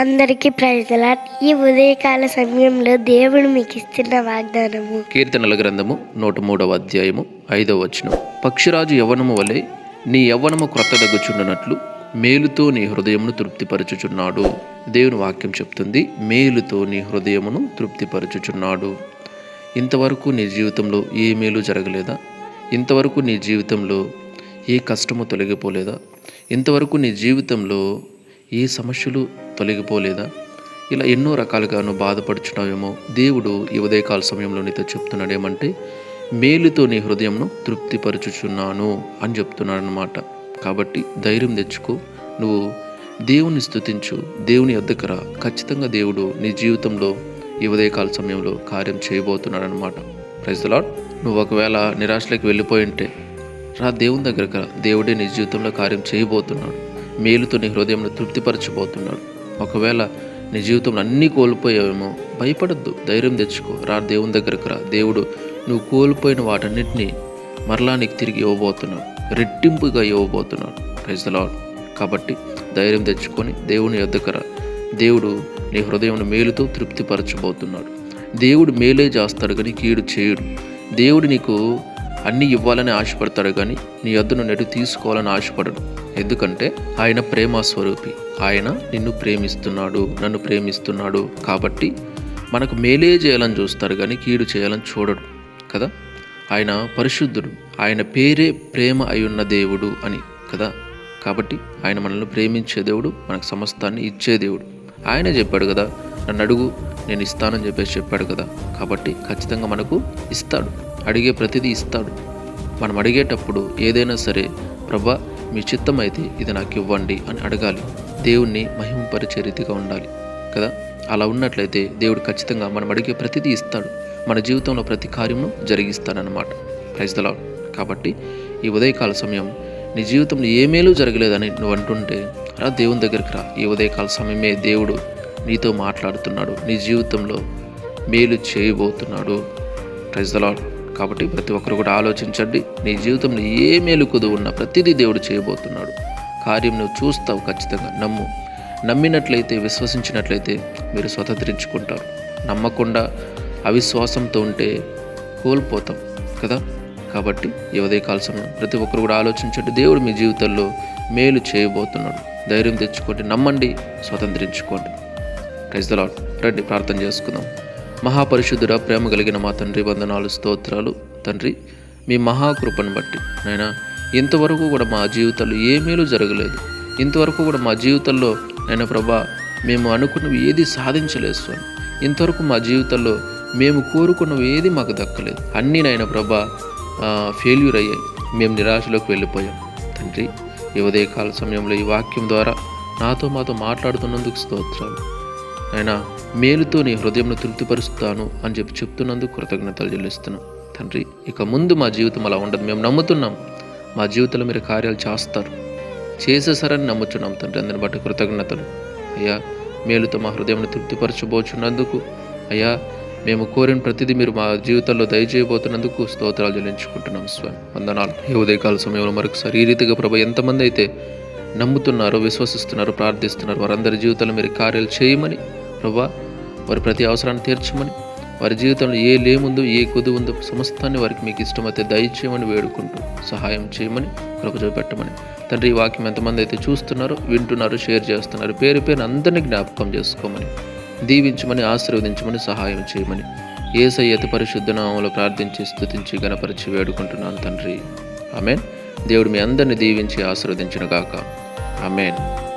అందరికీ ప్రజల ఈ ఉదయకాల సమయంలో దేవుడు మీకు ఇస్తున్న వాగ్దానము. కీర్తనల గ్రంథము నూట మూడవ అధ్యాయము ఐదవ వచనం. పక్షిరాజు యవ్వనము వలె నీ యవ్వనము క్రొత్తదగ్గుచుండనట్లు మేలుతో నీ హృదయమును తృప్తిపరచుచున్నాడు. దేవుని వాక్యం చెప్తుంది మేలుతో నీ హృదయమును తృప్తిపరచుచున్నాడు. ఇంతవరకు నీ జీవితంలో ఏ మేలు జరగలేదా? ఇంతవరకు నీ జీవితంలో ఏ కష్టము తొలగిపోలేదా? ఇంతవరకు నీ జీవితంలో ఏ సమస్యలు తొలగిపోలేదా? ఇలా ఎన్నో రకాలుగా నువ్వు బాధపడుచున్నావేమో దేవుడు ఈ ఉదయకాల సమయంలో నీతో చెప్తున్నాడు ఏమంటే మేలుతో నీ హృదయంను తృప్తిపరచుచున్నాను అని చెప్తున్నాడు అనమాట కాబట్టి ధైర్యం తెచ్చుకో నువ్వు దేవుని స్థుతించు దేవుని వద్దకు ఖచ్చితంగా దేవుడు నీ జీవితంలో ఈ ఉదయకాల సమయంలో కార్యం చేయబోతున్నాడు అనమాట ప్రజలాడ్ నువ్వు ఒకవేళ నిరాశలోకి వెళ్ళిపోయి ఉంటే రా దేవుని దగ్గరకు రా. దేవుడే నీ జీవితంలో కార్యం చేయబోతున్నాడు. మేలుతో నీ హృదయంలో తృప్తిపరచబోతున్నాడు ఒకవేళ నీ జీవితంలో అన్నీ కోల్పోయావేమో భయపడద్దు. ధైర్యం తెచ్చుకో. రా దేవుని దగ్గరకు రా. దేవుడు నువ్వు కోల్పోయిన వాటన్నిటినీ మరలా నీకు తిరిగి ఇవ్వబోతున్నాడు. రెట్టింపుగా ఇవ్వబోతున్నాడు. ప్రైజ్ కాబట్టి ధైర్యం తెచ్చుకొని దేవుని ఎద్దకు రా. దేవుడు నీ హృదయం మేలుతో తృప్తిపరచబోతున్నాడు. దేవుడు మేలే చేస్తాడు కానీ కీడు చేయడు. దేవుడు నీకు అన్నీ ఇవ్వాలని ఆశపడతాడు కానీ నీ వద్ద నెడు తీసుకోవాలని ఆశపడడు. ఎందుకంటే ఆయన ప్రేమ స్వరూపి. ఆయన నిన్ను ప్రేమిస్తున్నాడు నన్ను ప్రేమిస్తున్నాడు కాబట్టి మనకు మేలే చేయాలని చూస్తాడు కానీ కీడు చేయాలని చూడడు కదా? ఆయన పరిశుద్ధుడు. ఆయన పేరే ప్రేమ అయి దేవుడు అని కదా? కాబట్టి ఆయన మనల్ని ప్రేమించే దేవుడు మనకు సమస్తాన్ని ఇచ్చే దేవుడు. ఆయనే చెప్పాడు కదా నన్ను అడుగు నేను ఇస్తానని చెప్పేసి చెప్పాడు కదా? కాబట్టి ఖచ్చితంగా మనకు ఇస్తాడు. అడిగే ప్రతిదీ ఇస్తాడు. మనం అడిగేటప్పుడు ఏదైనా సరే ప్రభా మీ చిత్తం అయితే ఇది నాకు ఇవ్వండి అని అడగాలి. దేవుణ్ణి మహిమపరిచే రీతిగా ఉండాలి కదా? అలా ఉన్నట్లయితే దేవుడు ఖచ్చితంగా మనం అడిగే ప్రతిదీ ఇస్తాడు. మన జీవితంలో ప్రతి కార్యమును జరిగిస్తాడనమాట క్రైస్తలా కాబట్టి ఈ ఉదయకాల సమయం నీ జీవితంలో ఏ మేలు జరగలేదని నువ్వు అంటుంటే రా దేవుని దగ్గరికి రా. ఈ ఉదయకాల సమయమే దేవుడు నీతో మాట్లాడుతున్నాడు. నీ జీవితంలో మేలు చేయబోతున్నాడు. క్రైస్తలాడు కాబట్టి ప్రతి ఒక్కరు కూడా ఆలోచించండి. నీ జీవితంలో ఏ మేలు ఉన్న ప్రతిదీ దేవుడు చేయబోతున్నాడు. కార్యం నువ్వు చూస్తావు ఖచ్చితంగా. నమ్ము. నమ్మినట్లయితే విశ్వసించినట్లయితే మీరు స్వతంత్రించుకుంటారు. నమ్మకుండా అవిశ్వాసంతో ఉంటే కోల్పోతాం కదా? కాబట్టి ఈ ఉదయకాల సమయం ప్రతి ఒక్కరు కూడా ఆలోచించండి. దేవుడు మీ జీవితంలో మేలు చేయబోతున్నాడు. ధైర్యం తెచ్చుకోండి. నమ్మండి. స్వతంత్రించుకోండి. క్రైస్తలాడ్ ద రండి ప్రార్థన చేసుకుందాం. మహాపరిశుద్ధుడ ప్రేమ కలిగిన మా తండ్రి వందనాలు స్తోత్రాలు. తండ్రి మీ మహాకృపను బట్టి. నాయన ఇంతవరకు కూడా మా జీవితంలో ఏ మేలు జరగలేదు. ఇంతవరకు కూడా మా జీవితంలో నాయన ప్రభా మేము అనుకున్నవి ఏది సాధించలేదు స్వామి. ఇంతవరకు మా జీవితంలో మేము కోరుకున్నవి ఏది మాకు దక్కలేదు. అన్నీ నాయన ప్రభా ఫెయిల్యూర్ అయ్యాయి. మేము నిరాశలోకి వెళ్ళిపోయాం. తండ్రి ఈ ఉదయకాల సమయంలో ఈ వాక్యం ద్వారా నాతో మాతో మాట్లాడుతున్నందుకు స్తోత్రాలు. ఆయన మేలుతో నీ హృదయంను తృప్తిపరుస్తాను అని చెప్పి చెప్తున్నందుకు కృతజ్ఞతలు చెల్లిస్తున్నాం. తండ్రి ఇక ముందు మా జీవితం అలా ఉండదు. మేము నమ్ముతున్నాం మా జీవితంలో మీరు కార్యాలు చేస్తారు. చేసేసారని నమ్ముచున్నాం తండ్రి అందుని బట్టి కృతజ్ఞతలు. అయ్యా మేలుతో మా హృదయం తృప్తిపరచబోచున్నందుకు అయ్యా మేము కోరిన ప్రతిదీ మీరు మా జీవితంలో దయచేయబోతున్నందుకు స్తోత్రాలు చెల్లించుకుంటున్నాం స్వామి. వందనాలు. ఈ ఉదయకాల సమయంలో మరొకసారి ఈ రీతిగా ప్రభు ఎంతమంది అయితే నమ్ముతున్నారో విశ్వసిస్తున్నారో ప్రార్థిస్తున్నారు వారందరి జీవితంలో మీరు కార్యాలు చేయమని ప్రభా వారి ప్రతి అవసరాన్ని తీర్చమని వారి జీవితంలో ఏ లేముందో ఏ కొద్దు ఉందో సమస్తాన్ని వారికి మీకు ఇష్టమైతే దయచేయమని వేడుకుంటూ సహాయం చేయమని కృప చూపెట్టమని. తండ్రి ఈ వాక్యం ఎంతమంది అయితే చూస్తున్నారో వింటున్నారో షేర్ చేస్తున్నారు పేరు పేరు అందరినీ జ్ఞాపకం చేసుకోమని దీవించమని ఆశీర్వదించమని సహాయం చేయమని ఏసై అతి పరిశుద్ధ నామంలో ప్రార్థించి స్థుతించి గణపరిచి వేడుకుంటున్నాను తండ్రి. ఆమెన్. దేవుడు మీ అందరిని దీవించి ఆశీర్వదించిన గాక. ఆమెన్.